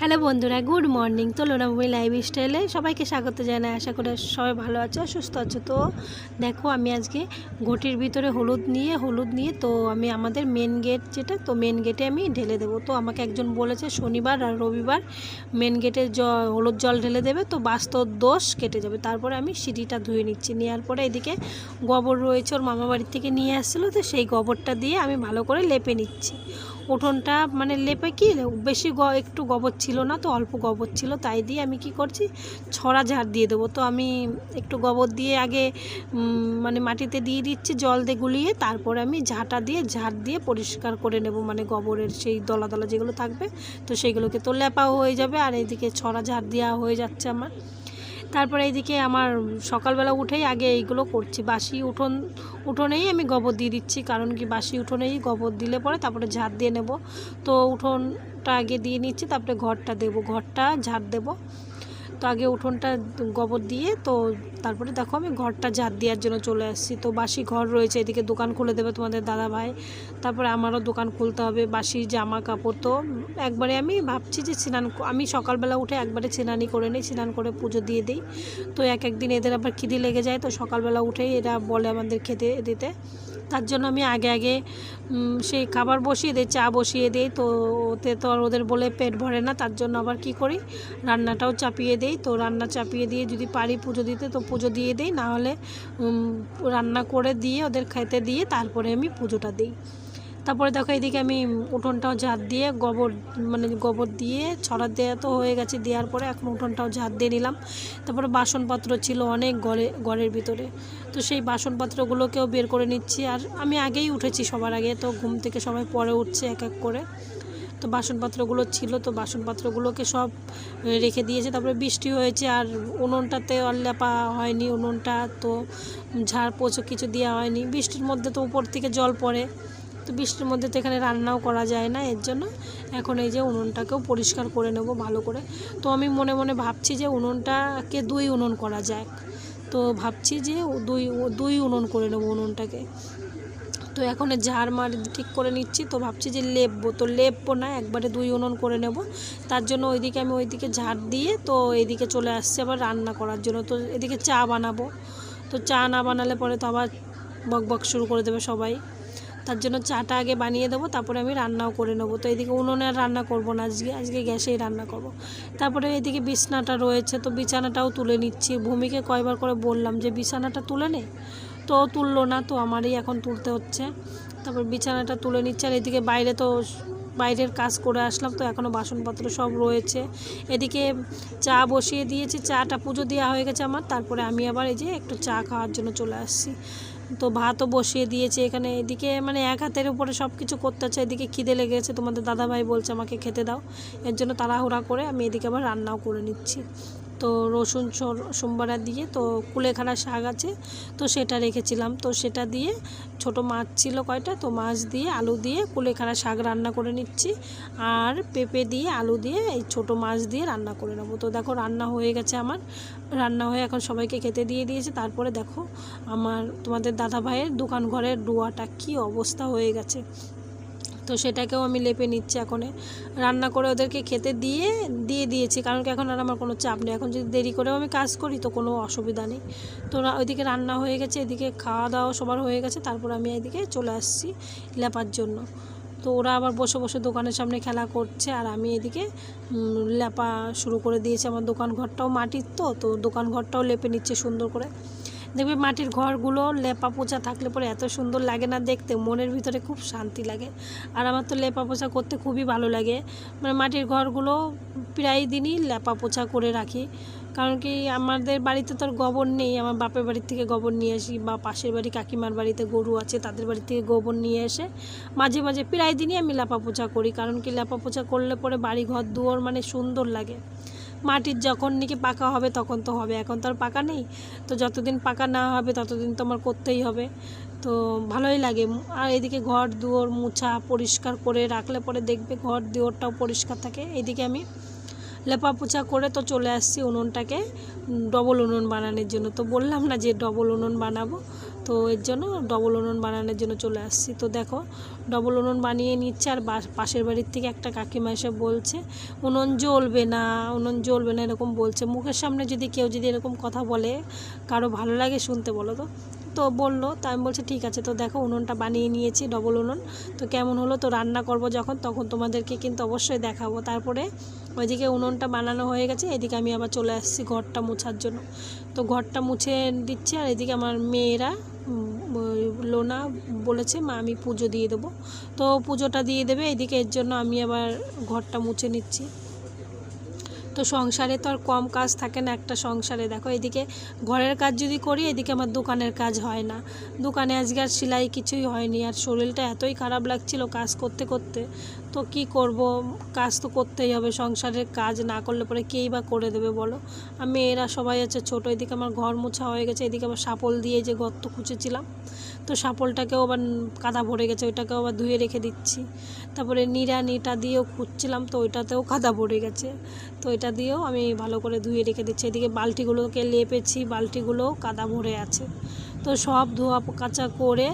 Hello বন্ধুরা, good morning. তো লোনাভূমি life স্টাইলে সবাইকে স্বাগত জানাই। আশা করি সবাই ভালো আছো সুস্থ আছো। তো দেখো, আমি আজকে ঘটির ভিতরে হলুদ নিয়ে হলুদ নিয়ে, তো আমি আমাদের মেন গেট যেটা, তো মেন গেটে আমি ঢেলে দেবো। তো আমাকে একজন বলেছে, শনিবার আর রবিবার মেন গেটে জ, হলুদ জল ঢেলে দেবে, তো বাস্তব দোষ কেটে যাবে। তারপরে আমি সিঁড়িটা ধুয়ে নিচ্ছি। নেওয়ার পরে এদিকে গোবর রয়েছে, ওর মামা বাড়ির থেকে নিয়ে আসছিল, তো সেই গোবরটা দিয়ে আমি ভালো করে লেপে নিচ্ছি। উঠোনটা মানে লেপে কি, বেশি গ, একটু গোবর ছিল না তো, অল্প গোবর ছিল, তাই দিয়ে আমি কি করছি, ছড়া ঝাড় দিয়ে দেবো। তো আমি একটু গোবর দিয়ে আগে মানে মাটিতে দিয়ে দিচ্ছি, জল দিয়ে গুলিয়ে, তারপরে আমি ঝাঁটা দিয়ে ঝাড় দিয়ে পরিষ্কার করে নেব মানে গোবরের সেই দলা দলা যেগুলো থাকবে, তো সেইগুলোকে তো লেপাও হয়ে যাবে, আর এইদিকে ছড়া ঝাড় দেওয়া হয়ে যাচ্ছে আমার। তারপরে এইদিকে আমার সকালবেলা উঠেই আগে এইগুলো করছি, বাসি উঠোন, উঠোনেই আমি গোবর দিয়ে দিচ্ছি, কারণ কি বাসি উঠোনেই গোবর দিলে পরে তারপরে ঝাড় দিয়ে নেব। তো উঠোনটা আগে দিয়ে নিচ্ছি, তারপরে ঘরটা দেব, ঘরটা ঝাড় দেব। তো আগে উঠোনটা গোবর দিয়ে, তো তারপরে দেখো আমি ঘরটা ঝাড় দেওয়ার জন্য চলে আসছি। তো বাসি ঘর রয়েছে, এদিকে দোকান খুলে দেবে তোমাদের দাদা ভাই। তারপরে আমারও দোকান খুলতে হবে, বাসি জামা কাপড়। তো একবারে আমি ভাবছি যে স্নান আমি সকালবেলা উঠে একবারে স্নানই করে নিই, স্নান করে পুজো দিয়ে দিই। তো এক একদিন এদের আবার খিদি লেগে যায়, তো সকালবেলা উঠেই এরা বলে আমাদের খেতে দিতে। তার জন্য আমি আগে আগে সেই খাবার বসিয়ে দিই, চা বসিয়ে দিই। তো ওতে তো আর ওদের বলে পেট ভরে না, তার জন্য আবার কি করি? রান্নাটাও চাপিয়ে দিই। তো রান্না চাপিয়ে দিয়ে যদি পারি পুজো দিতে, তো পুজো দিয়ে দিই। না হলে রান্না করে দিয়ে ওদের খেতে দিয়ে তারপরে আমি পুজোটা দিই। তারপরে দেখো এদিকে আমি উঠোনটাও ঝাড় দিয়ে গোবর মানে গোবর দিয়ে ছড়া দেওয়া তো হয়ে গেছে, দেওয়ার পরে এখন উঠোনটাও ঝাড় দিয়ে নিলাম। তারপরে বাসনপত্র ছিল অনেক ঘরে, ঘরের ভিতরে। তো সেই বাসনপত্রগুলোকেও বের করে নিচ্ছি। আর আমি আগেই উঠেছি সবার আগে, তো ঘুম থেকে সবাই পরে উঠছে এক এক করে। তো বাসনপত্রগুলো ছিল, তো বাসনপত্রগুলোকে সব রেখে দিয়েছে। তারপরে বৃষ্টি হয়েছে আর উনুনটাতে আর লেপা হয়নি, উনুনটা তো ঝাড় পোছো কিছু দেওয়া হয়নি। বৃষ্টির মধ্যে তো উপর থেকে জল পড়ে, তো বৃষ্টির মধ্যে তো এখানে রান্নাও করা যায় না, এর জন্য এখন এই যে উনুনটাকেও পরিষ্কার করে নেব ভালো করে। তো আমি মনে মনে ভাবছি যে উনুনটাকে দুই উনুন করা যায় তো ভাবছি যে দুই দুই উনুন করে নেব উনুনটাকে। তো এখন ঝাড় মার ঠিক করে নিচ্ছি। তো ভাবছি যে লেপবো। তো লেপবো না, একবারে দুই উনুন করে নেব। তার জন্য ওইদিকে আমি ওইদিকে ঝাড় দিয়ে তো এদিকে চলে আসছি আবার রান্না করার জন্য। তো এদিকে চা বানাবো। তো চা না বানালে পরে তো আবার বক বক শুরু করে দেবে সবাই। তার জন্য চাটা আগে বানিয়ে দেবো, তারপরে আমি রান্নাও করে নেব। তো এদিকে উনুনে আর রান্না করব না, আজকে আজকে গ্যাসেই রান্না করব। তারপরে এদিকে বিছনাটা রয়েছে, তো বিছানাটাও তুলে নিচ্ছি। ভূমিকে কয়বার করে বললাম যে, বিছানাটা তুলে নে। তো তুললো না, তো আমারই এখন তুলতে হচ্ছে। তারপর বিছানাটা তুলে নিচ্ছে, আর এদিকে বাইরে তো বাইরের কাজ করে আসলাম, তো এখনও বাসনপত্র সব রয়েছে। এদিকে চা বসিয়ে দিয়েছি, চাটা পুজো দেওয়া হয়ে গেছে আমার, তারপরে আমি আবার এই যে একটু চা খাওয়ার জন্য চলে আসছি। তো ভাতও বসিয়ে দিয়েছে এখানে, এদিকে মানে এক হাতের উপরে সব কিছু করতে হচ্ছে, এদিকে খিদে লেগেছে, তোমাদের দাদাভাই বলছে আমাকে খেতে দাও। এর জন্য তাড়াহুড়া করে আমি এদিকে আবার রান্নাও করে নিচ্ছি। তো রসুন সোমবারা দিয়ে তো কুলেখাড়া শাক আছে, তো সেটা রেখেছিলাম। তো সেটা দিয়ে ছোট মাছ ছিল কয়টা, তো মাছ দিয়ে আলু দিয়ে কুলেখাড়া শাক রান্না করে নিচ্ছি। আর পেঁপে দিয়ে আলু দিয়ে এই ছোট মাছ দিয়ে রান্না করে নেব। তো দেখো রান্না হয়ে গেছে আমার। রান্না হয়ে এখন সবাইকে খেতে দিয়ে দিয়েছে। তারপরে দেখো আমার তোমাদের দাদা ভাইয়ের দোকান ঘরের ডোয়াটা কি অবস্থা হয়ে গেছে। তো সেটাকেও আমি লেপে নিচ্ছি এখন রান্না করে ওদেরকে খেতে দিয়ে দিয়ে দিয়েছি, কারণ কি এখন আর আমার কোনো চাপ নেই। এখন যদি দেরি করেও আমি কাজ করি তো কোনো অসুবিধা নেই। তো ওইদিকে রান্না হয়ে গেছে, এদিকে খাওয়া দাওয়া সবার হয়ে গেছে, তারপর আমি এদিকে চলে আসছি লেপার জন্য। তো ওরা আবার বসে বসে দোকানের সামনে খেলা করছে, আর আমি এদিকে লেপা শুরু করে দিয়েছি। আমার দোকান ঘরটাও মাটির তো তো দোকান ঘরটাও লেপে নিচ্ছে সুন্দর করে। দেখবে মাটির ঘরগুলো লেপা পোছা থাকলে পরে এত সুন্দর লাগে না দেখতে, মনের ভিতরে খুব শান্তি লাগে। আর আমার তো লেপা পোছা করতে খুবই ভালো লাগে। মানে মাটির ঘরগুলো প্রায় দিনই লেপা পোছা করে রাখি। কারণ কি আমাদের বাড়িতে তো আর গোবর নেই, আমার বাপের বাড়ির থেকে গোবর নিয়ে আসি বা পাশের বাড়ি কাকিমার বাড়িতে গরু আছে, তাদের বাড়ি থেকে গোবর নিয়ে এসে মাঝে মাঝে প্রায় দিনই আমি লেপা পোছা করি। কারণ কি লেপা পোছা করলে পরে বাড়ি ঘর দুয়ার মানে সুন্দর লাগে। মাটির যখন নাকি পাকা হবে তখন তো হবে, এখন তো আর পাকা নেই। তো যতদিন পাকা না হবে ততদিন তো আমার করতেই হবে। তো ভালোই লাগে। আর এদিকে ঘর দুয়ার মুছা পরিষ্কার করে রাখলে পরে দেখবে ঘর দুয়ারটাও পরিষ্কার থাকে। এদিকে আমি লেপা পোছা করে তো চলে আসছি উনুনটাকে ডবল উনুন বানানোর জন্য। তো বললাম না যে ডবল উনুন বানাবো। তো এর জন্য ডবল উনুন বানানোর জন্য চলে আসছি। তো দেখো ডবল উনুন বানিয়ে নিচ্ছে আর পাশের বাড়ির থেকে একটা কাকিমা এসে বলছে, উনুন জ্বলবে না, উনুন জ্বলবে না, এরকম বলছে। মুখের সামনে যদি কেউ যদি এরকম কথা বলে, কারও ভালো লাগে শুনতে বলো তো। তো বলল, তো আমি বলছি, ঠিক আছে, তো দেখো উনুনটা বানিয়ে নিয়েছি ডবল উনুন তো কেমন হলো, তো রান্না করব যখন, তখন তোমাদেরকে কিন্তু অবশ্যই দেখাবো। তারপরে ওইদিকে উনুনটা বানানো হয়ে গেছে, এদিকে আমি আবার চলে আসছি ঘরটা মোছার জন্য। তো ঘরটা মুছে দিচ্ছি আর এদিকে আমার মেয়েরা লোনা বলেছে, মা, আমি পুজো দিয়ে দেবো। তো পুজোটা দিয়ে দেবে, এদিকে এর জন্য আমি আবার ঘরটা মুছে নিচ্ছি। তো সংসারে তো আর কম কাজ থাকে না একটা সংসারে। দেখো, এদিকে ঘরের কাজ যদি করি, এদিকে আমার দোকানের কাজ হয় না। দোকানে আজকে আর সেলাই কিছুই হয়নি, আর শরীরটা এতই খারাপ লাগছিল কাজ করতে করতে। তো কি করব? কাজ তো করতেই হবে, সংসারের কাজ না করলে পরে কেই বা করে দেবে বলো? আমি, এরা সবাই আছে ছোটো, এদিকে আমার ঘর মোছা হয়ে গেছে, এদিকে আবার সাপল দিয়ে যে গর্ত খুঁজেছিলাম তো সাপলটাকেও আবার কাদা ভরে গেছে, ওইটাকেও আবার ধুয়ে রেখে দিচ্ছি। তারপরে নিড়ানিটা দিয়েও খুঁজছিলাম, তো ওইটাতেও কাদা ভরে গেছে, তো এটা দিয়েও আমি ভালো করে ধুয়ে রেখে দিচ্ছি। এদিকে বালতিগুলোকে লেপেছি, বালতিগুলোও কাদা ভরে আছে। তো সব ধোয়া কাচা করে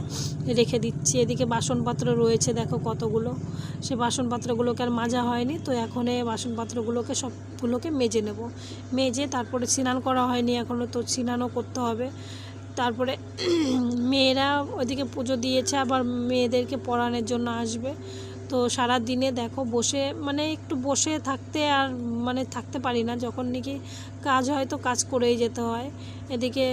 রেখে দিচ্ছি। এদিকে বাসনপত্র রয়েছে, দেখো কতগুলো। সে বাসনপত্রগুলোকে আর মাজা হয়নি, তো এখন এই বাসনপত্রগুলোকে সবগুলোকে মেজে নেব। মেজে তারপরে স্নান করা হয়নি এখনও তো স্নানও করতে হবে। তারপরে মেয়েরা ওইদিকে পুজো দিয়েছে, আবার মেয়েদেরকে পড়ানোর জন্য আসবে। তো সারা দিনে দেখো বসে মানে একটু বসে থাকতে আর মানে থাকতে পারি না, যখন নাকি কাজ হয় তো কাজ করেই যেতে হয়। এদিকে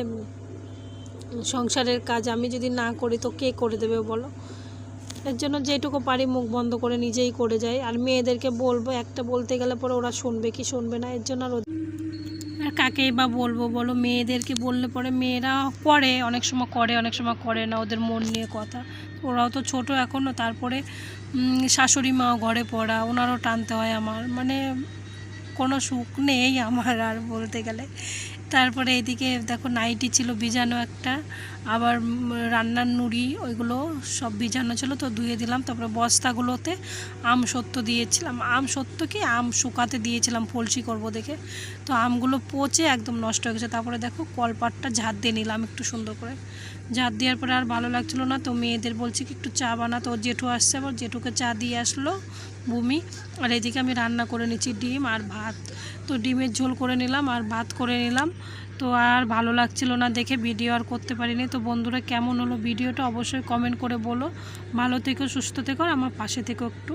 সংসারের কাজ আমি যদি না করি তো কে করে দেবে বলো? এর জন্য যেটুকু পারি মুখ বন্ধ করে নিজেই করে যাই। আর মেয়েদেরকে বলব, একটা বলতে গেলে পরে ওরা শুনবে কি শুনবে না, এর জন্য আর আর কাকেই বা বলব বলো, মেয়েদেরকে বললে পরে মেয়েরা করে, অনেক সময় করে, অনেক সময় করে না, ওদের মন নিয়ে কথা। ওরাও তো ছোট এখনও তারপরে শাশুড়ি মাও ঘরে পড়া, ওনারও টানতে হয় আমার। মানে কোনো সুখ নেই আমার আর বলতে গেলে। তারপরে এদিকে দেখো নাইটি ছিল, ভিজানো একটা। আবার রান্নার নুড়ি, ওইগুলো সব ভিজানো ছিল, তো ধুয়ে দিলাম। তারপরে বস্তাগুলোতে আম সত্য দিয়েছিলাম। আম সত্য কি? আম শুকাতে দিয়েছিলাম, ফলসি করব দেখে। তো আমগুলো পচে একদম নষ্ট হয়ে গেছে। তারপরে দেখো কলপাটটা ঝাড় দিয়ে নিলাম একটু সুন্দর করে। ঝাড় দেওয়ার পরে আর ভালো লাগছিল না, তো মেয়েদের বলছি কি, একটু চা বানাতো ওর জেঠু আসছে, আবার জেঠুকে চা দিয়ে আসলো ভূমি আর এদিকে আমি রান্না করে নিচ্ছি ডিম আর ভাত। তো ডিমের ঝোল করে নিলাম আর ভাত করে নিলাম। তো আর ভালো লাগছিল না দেখে ভিডিও আর করতে পারিনি। তো বন্ধুরা, কেমন হলো ভিডিওটা অবশ্যই কমেন্ট করে বলো। ভালো থেকো, সুস্থ থেকো আমার পাশে থেকো একটু।